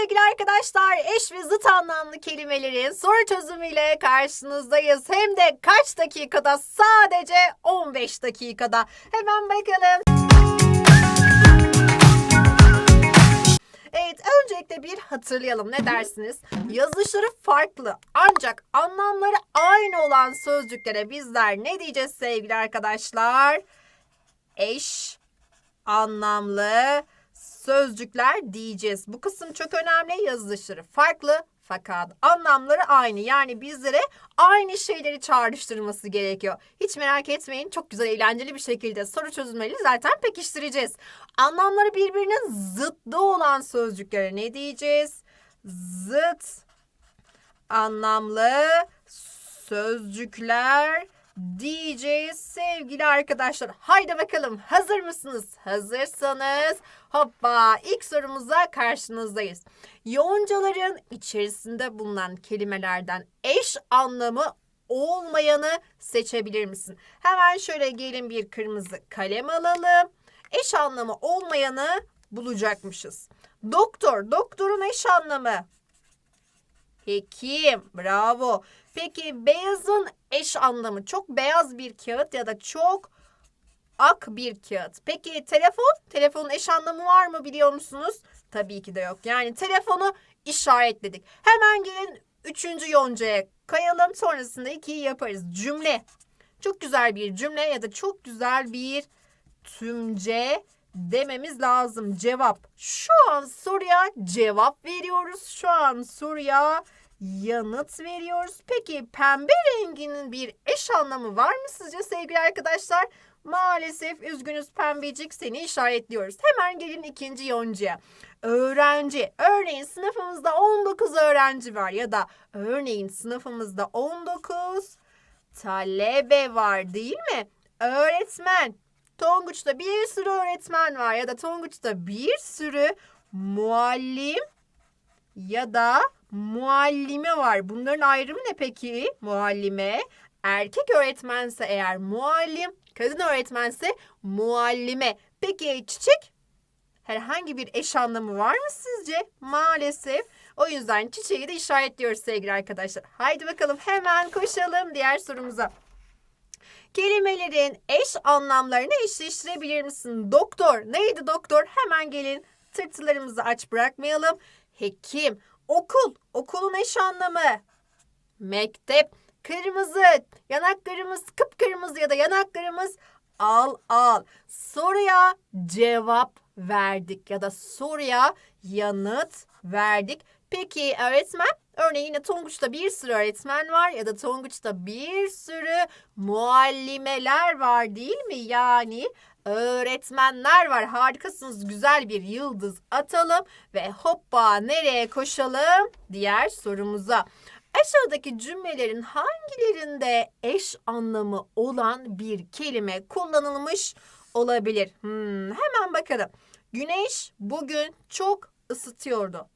sevgili arkadaşlar. Eş ve zıt anlamlı kelimelerin soru çözümüyle karşınızdayız. Hem de kaç dakikada? Sadece 15 dakikada. Hemen bakalım. Evet, öncelikle bir hatırlayalım. Ne dersiniz? Yazılışları farklı ancak anlamları aynı olan sözcüklere bizler ne diyeceğiz sevgili arkadaşlar? Eş anlamlı sözcükler diyeceğiz. Bu kısım çok önemli. Yazılışları farklı fakat anlamları aynı. Yani bizlere aynı şeyleri çağrıştırması gerekiyor. Hiç merak etmeyin. Çok güzel, eğlenceli bir şekilde soru çözümleri zaten pekiştireceğiz. Anlamları birbirinin zıttı olan sözcüklere ne diyeceğiz? Zıt anlamlı sözcükler diyeceğiz sevgili arkadaşlar. Haydi bakalım hazır mısınız? Hazırsanız hoppa ilk sorumuza karşınızdayız. Yoncaların içerisinde bulunan kelimelerden eş anlamı olmayanı seçebilir misin? Hemen şöyle gelin bir kırmızı kalem alalım. Eş anlamı olmayanı bulacakmışız. Doktor, doktorun eş anlamı Hekim. Bravo. Peki beyazın eş anlamı çok beyaz bir kağıt ya da çok ak bir kağıt. Peki telefon? Telefonun eş anlamı var mı biliyor musunuz? Tabii ki de yok. Yani telefonu işaretledik. Hemen gelin üçüncü yoncaya kayalım. Sonrasında ikiyi yaparız. Cümle. Çok güzel bir cümle ya da çok güzel bir tümce dememiz lazım. Cevap. Şu an soruya cevap veriyoruz. Şu an soruya yanıt veriyoruz. Peki pembe renginin bir eş anlamı var mı sizce sevgili arkadaşlar? Maalesef üzgünüz pembecik seni işaretliyoruz. Hemen gelin ikinci yoncuya. Öğrenci. Örneğin sınıfımızda 19 öğrenci var ya da örneğin sınıfımızda 19 talebe var değil mi? Öğretmen. Tonguç'ta bir sürü öğretmen var ya da Tonguç'ta bir sürü muallim ya da muallime var. Bunların ayrımı ne peki? Muallime. Erkek öğretmense eğer muallim, kadın öğretmense muallime. Peki çiçek? Herhangi bir eş anlamı var mı sizce? Maalesef. O yüzden çiçeği de işaretliyoruz sevgili arkadaşlar. Haydi bakalım hemen koşalım diğer sorumuza. Kelimelerin eş anlamlarını eşleştirebilir misin? Doktor. Neydi doktor? Hemen gelin tırtılarımızı aç bırakmayalım. Hekim. Okul. Okulun eş anlamı. Mektep. Kırmızı. Yanaklarımız kıpkırmızı ya da yanaklarımız al al. Soruya cevap verdik ya da soruya yanıt verdik. Peki öğretmen? Örneğin yine Tonguç'ta bir sürü öğretmen var ya da Tonguç'ta bir sürü muallimeler var değil mi? Yani öğretmenler var. Harikasınız. Güzel bir yıldız atalım ve hoppa nereye koşalım? Diğer sorumuza. Aşağıdaki cümlelerin hangilerinde eş anlamı olan bir kelime kullanılmış olabilir? Hmm, hemen bakalım. Güneş bugün çok ısıtıyordu.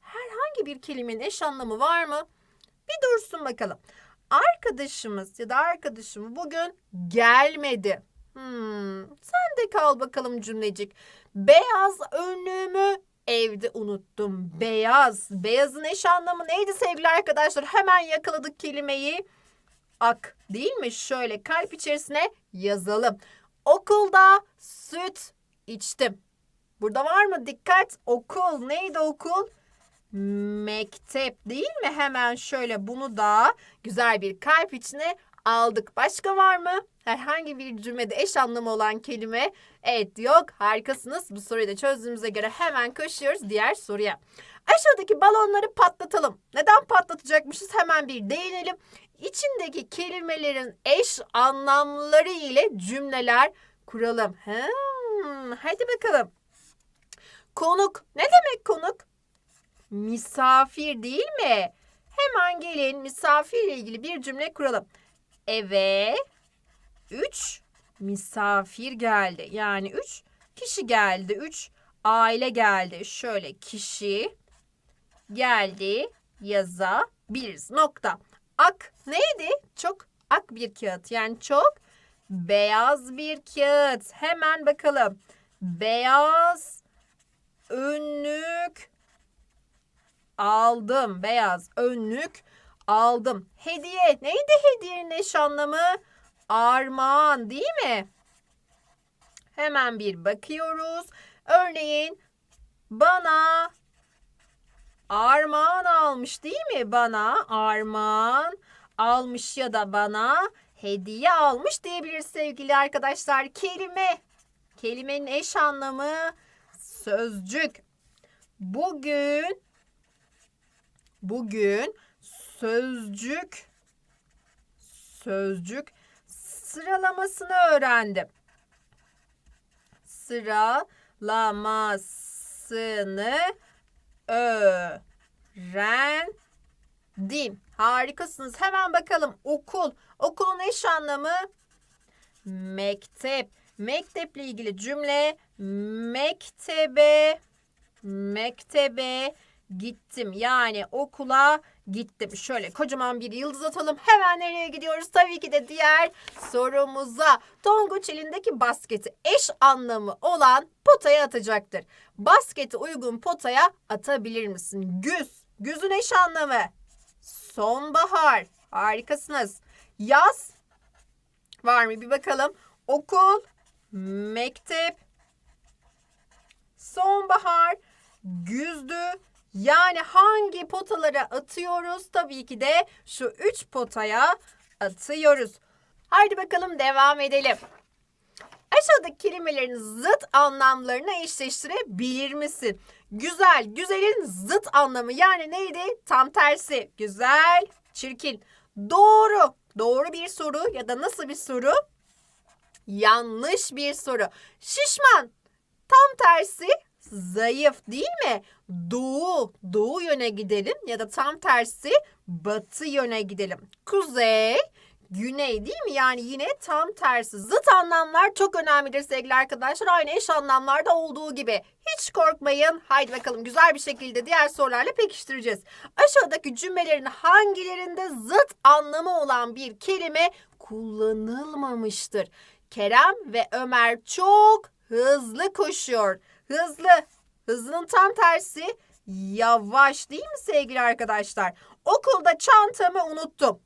Herhangi bir kelimenin eş anlamı var mı? Bir dursun bakalım. Arkadaşımız ya da arkadaşım bugün gelmedi. Hmm, sen de kal bakalım cümlecik. Beyaz önlüğümü evde unuttum. Beyaz. Beyazın eş anlamı neydi sevgili arkadaşlar? Hemen yakaladık kelimeyi. Ak değil mi? Şöyle kalp içerisine yazalım. Okulda süt içtim. Burada var mı? Dikkat. Okul. Neydi okul? Mektep değil mi? Hemen şöyle bunu da güzel bir kalp içine aldık. Başka var mı? Herhangi bir cümlede eş anlamı olan kelime. Evet yok. Harikasınız. Bu soruyu da çözdüğümüze göre hemen koşuyoruz diğer soruya. Aşağıdaki balonları patlatalım. Neden patlatacakmışız? Hemen bir değinelim. İçindeki kelimelerin eş anlamları ile cümleler kuralım. Hmm, hadi bakalım. Konuk. Ne demek konuk? Misafir değil mi? Hemen gelin misafirle ilgili bir cümle kuralım. Eve 3 misafir geldi. Yani 3 kişi geldi. 3 aile geldi. Şöyle kişi geldi yazabiliriz. Nokta. Ak neydi? Çok ak bir kağıt. Yani çok beyaz bir kağıt. Hemen bakalım. Beyaz önlük aldım. Beyaz önlük aldım. Hediye. Neydi hediyenin eş anlamı? Armağan değil mi? Hemen bir bakıyoruz. Örneğin bana armağan almış değil mi? Bana armağan almış ya da bana hediye almış diyebiliriz sevgili arkadaşlar. Kelime. Kelimenin eş anlamı sözcük. Bugün bugün sözcük sözcük sıralamasını öğrendim. Sıralamasını öğrendim. Harikasınız. Hemen bakalım. Okul. Okulun eş anlamı mektep. Mekteple ilgili cümle mektebe mektebe gittim. Yani okula gittim. Şöyle kocaman bir yıldız atalım. Hemen nereye gidiyoruz? Tabii ki de diğer sorumuza. Tonguç elindeki basketi eş anlamı olan potaya atacaktır. Basketi uygun potaya atabilir misin? Güz. Güzün eş anlamı. Sonbahar. Harikasınız. Yaz. Var mı bir bakalım. Okul, mektep, sonbahar, güzdü. Yani hangi potalara atıyoruz? Tabii ki de şu üç potaya atıyoruz. Haydi bakalım devam edelim. Aşağıdaki kelimelerin zıt anlamlarını eşleştirebilir misin? Güzel, güzelin zıt anlamı yani neydi? Tam tersi. Güzel, çirkin. Doğru, doğru bir soru ya da nasıl bir soru? Yanlış bir soru. Şişman, tam tersi zayıf değil mi? Doğu, doğu yöne gidelim ya da tam tersi batı yöne gidelim. Kuzey, güney değil mi? Yani yine tam tersi. Zıt anlamlar çok önemlidir sevgili arkadaşlar. Aynı eş anlamlarda olduğu gibi. Hiç korkmayın. Haydi bakalım güzel bir şekilde diğer sorularla pekiştireceğiz. Aşağıdaki cümlelerin hangilerinde zıt anlamı olan bir kelime kullanılmamıştır? Kerem ve Ömer çok hızlı koşuyor. Hızlı. Hızının tam tersi yavaş değil mi sevgili arkadaşlar? Okulda çantamı unuttum.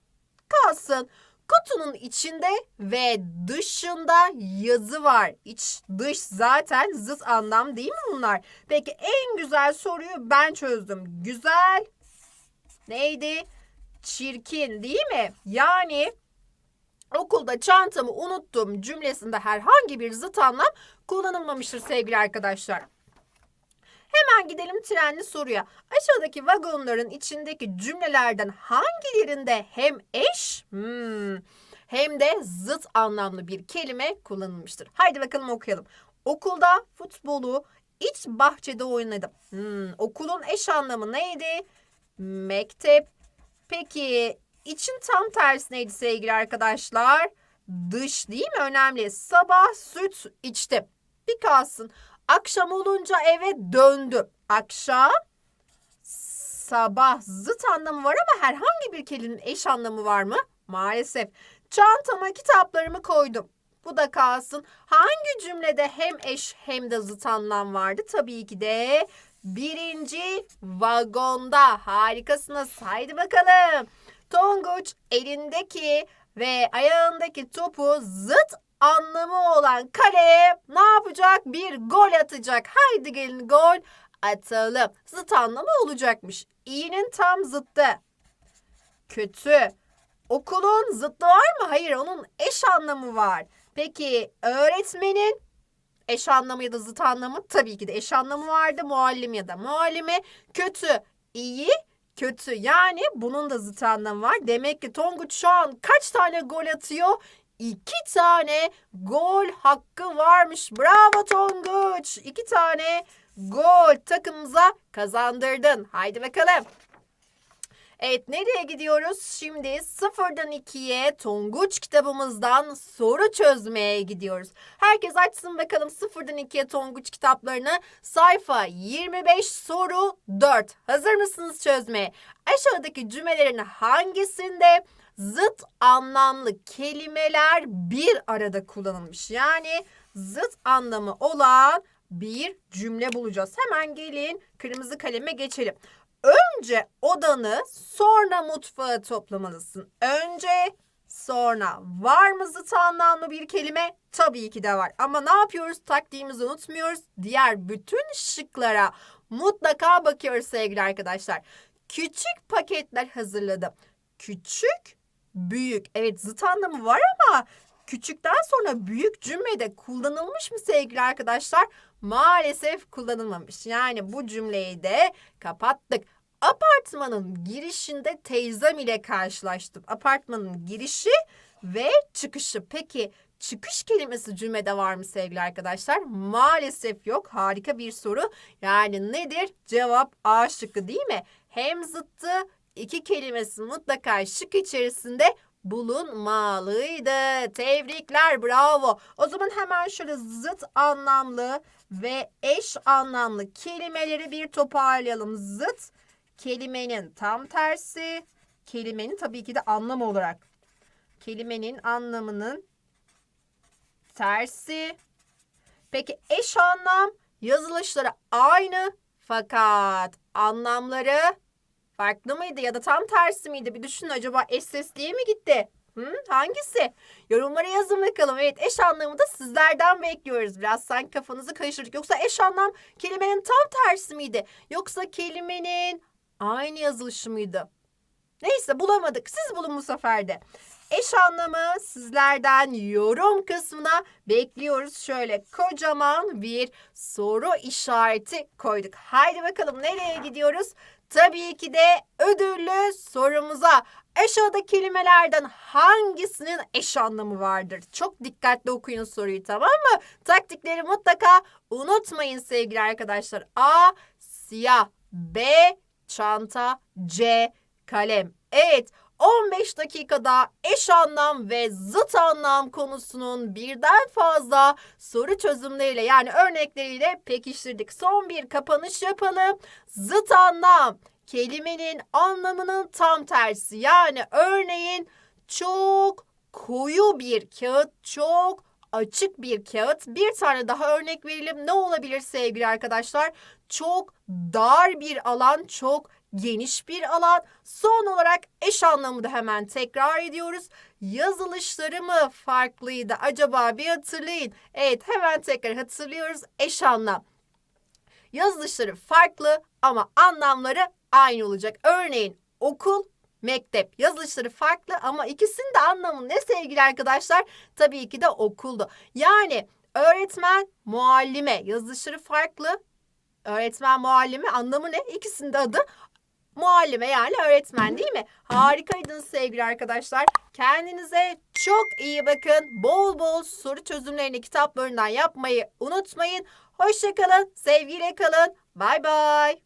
Kalsın. Kutunun içinde ve dışında yazı var. İç dış zaten zıt anlam değil mi bunlar? Peki en güzel soruyu ben çözdüm. Güzel neydi? Çirkin değil mi? Yani okulda çantamı unuttum cümlesinde herhangi bir zıt anlam kullanılmamıştır sevgili arkadaşlar. Hemen gidelim trenli soruya. Aşağıdaki vagonların içindeki cümlelerden hangilerinde hem eş hmm, hem de zıt anlamlı bir kelime kullanılmıştır? Haydi bakalım okuyalım. Okulda futbolu iç bahçede oynadım. Hmm, okulun eş anlamı neydi? Mektep. Peki için tam tersi neydi sevgili arkadaşlar? Dış değil mi? Önemli. Sabah süt içtim. Bir kalsın. Akşam olunca eve döndüm. Akşam sabah zıt anlamı var ama herhangi bir kelimenin eş anlamı var mı? Maalesef. Çantama kitaplarımı koydum. Bu da kalsın. Hangi cümlede hem eş hem de zıt anlam vardı? Tabii ki de birinci vagonda. Harikasınız. Haydi bakalım. Tonguç elindeki ve ayağındaki topu zıt anlamı olan kaleye ne yapacak? Bir gol atacak. Haydi gelin gol atalım. Zıt anlamı olacakmış. İyinin tam zıttı. Kötü. Okulun zıttı var mı? Hayır onun eş anlamı var. Peki öğretmenin eş anlamı ya da zıt anlamı tabii ki de eş anlamı vardı. Muallim ya da muallime kötü, iyi, kötü. Yani bunun da zıt anlamı var. Demek ki Tonguç şu an kaç tane gol atıyor? İki tane gol hakkı varmış. Bravo Tonguç. İki tane gol takımımıza kazandırdın. Haydi bakalım. Evet nereye gidiyoruz? Şimdi sıfırdan ikiye Tonguç kitabımızdan soru çözmeye gidiyoruz. Herkes açsın bakalım sıfırdan ikiye Tonguç kitaplarını. Sayfa 25 soru 4. Hazır mısınız çözmeye? Aşağıdaki cümlelerin hangisinde zıt anlamlı kelimeler bir arada kullanılmış? Yani zıt anlamı olan bir cümle bulacağız. Hemen gelin kırmızı kaleme geçelim. Önce odanı sonra mutfağı toplamalısın. Önce sonra var mı zıt anlamlı bir kelime? Tabii ki de var. Ama ne yapıyoruz? Taktiğimizi unutmuyoruz. Diğer bütün şıklara mutlaka bakıyoruz sevgili arkadaşlar. Küçük paketler hazırladım. Küçük, büyük. Evet zıt anlamı var ama küçükten sonra büyük cümlede kullanılmış mı sevgili arkadaşlar? Maalesef kullanılmamış. Yani bu cümleyi de kapattık. Apartmanın girişinde teyzem ile karşılaştım. Apartmanın girişi ve çıkışı. Peki çıkış kelimesi cümlede var mı sevgili arkadaşlar? Maalesef yok. Harika bir soru. Yani nedir? Cevap A şıkkı değil mi? Hem zıttı iki kelimesi mutlaka şık içerisinde bulunmalıydı. Tebrikler, bravo. O zaman hemen şöyle zıt anlamlı ve eş anlamlı kelimeleri bir toparlayalım. Zıt kelimenin tam tersi, kelimenin tabii ki de anlam olarak. Kelimenin anlamının tersi. Peki eş anlam yazılışları aynı fakat anlamları farklı mıydı ya da tam tersi miydi? Bir düşünün acaba eş ses diye mi gitti? Hı? Hangisi? Yorumlara yazın bakalım. Evet eş anlamı da sizlerden bekliyoruz. Biraz sanki kafanızı karıştırdık. Yoksa eş anlam kelimenin tam tersi miydi? Yoksa kelimenin aynı yazılışı mıydı? Neyse bulamadık. Siz bulun bu sefer de. Eş anlamı sizlerden yorum kısmına bekliyoruz. Şöyle kocaman bir soru işareti koyduk. Haydi bakalım nereye gidiyoruz? Tabii ki de ödüllü sorumuza. Aşağıda kelimelerden hangisinin eş anlamı vardır? Çok dikkatli okuyun soruyu tamam mı? Taktikleri mutlaka unutmayın sevgili arkadaşlar. A. Siyah. B. Çanta. C. Kalem. Evet 15 dakikada eş anlam ve zıt anlam konusunun birden fazla soru çözümleriyle yani örnekleriyle pekiştirdik. Son bir kapanış yapalım. Zıt anlam kelimenin anlamının tam tersi. Yani örneğin çok koyu bir kağıt, çok açık bir kağıt. Bir tane daha örnek verelim. Ne olabilir sevgili arkadaşlar? Çok dar bir alan, çok geniş bir alan. Son olarak eş anlamı da hemen tekrar ediyoruz. Yazılışları mı farklıydı acaba bir hatırlayın. Evet hemen tekrar hatırlıyoruz. Eş anlam. Yazılışları farklı ama anlamları aynı olacak. Örneğin okul, mektep. Yazılışları farklı ama ikisinin de anlamı ne sevgili arkadaşlar? Tabii ki de okuldu. Yani öğretmen, muallime yazılışları farklı. Öğretmen, muallime anlamı ne? İkisinin de adı muallime yani öğretmen değil mi? Harikaydınız sevgili arkadaşlar. Kendinize çok iyi bakın. Bol bol soru çözümlerini kitaplarından yapmayı unutmayın. Hoşçakalın, sevgiyle kalın. Bay bay.